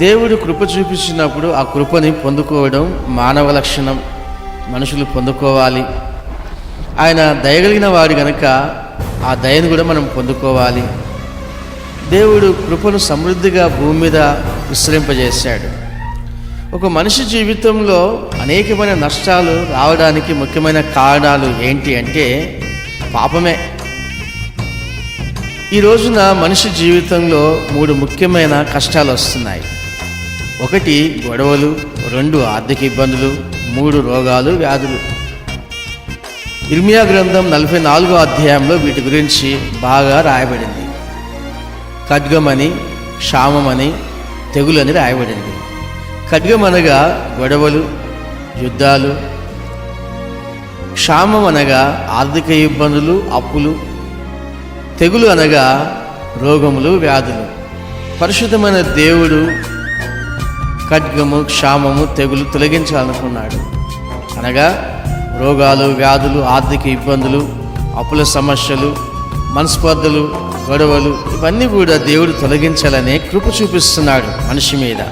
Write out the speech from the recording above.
దేవుడు కృప చూపించినప్పుడు ఆ కృపని పొందుకోవడం మానవ లక్షణం. మనుషులు పొందుకోవాలి. ఆయన దయగలిగిన వాడు గనక ఆ దయను కూడా మనం పొందుకోవాలి. దేవుడు కృపను సమృద్ధిగా భూమి మీద విస్తరింపజేశాడు. ఒక మనిషి జీవితంలో అనేకమైన నష్టాలు రావడానికి ముఖ్యమైన కారణాలు ఏంటి అంటే పాపమే. ఈ రోజున మనిషి జీవితంలో మూడు ముఖ్యమైన కష్టాలు వస్తున్నాయి. ఒకటి గొడవలు రెండు ఆర్థిక ఇబ్బందులు మూడు రోగాలు వ్యాధులు. ఇర్మియా గ్రంథం నలభై నాలుగో అధ్యాయంలో వీటి గురించి బాగా రాయబడింది. ఖడ్గమని క్షామమని తెగులని రాయబడింది. ఖడ్గం అనగా గొడవలు యుద్ధాలు. క్షామం అనగా ఆర్థిక ఇబ్బందులు అప్పులు. తెగులు అనగా రోగములు వ్యాధులు. పరిశుద్ధమైన దేవుడు ఖడ్గము క్షామము తెగులు తొలగించాలనుకున్నాడు. అనగా రోగాలు వ్యాధులు ఆర్థిక ఇబ్బందులు అప్పుల సమస్యలు మనస్పర్ధలు గొడవలు ఇవన్నీ కూడా దేవుడు తొలగించాలనే కృప చూపిస్తున్నాడు మనిషి మీద.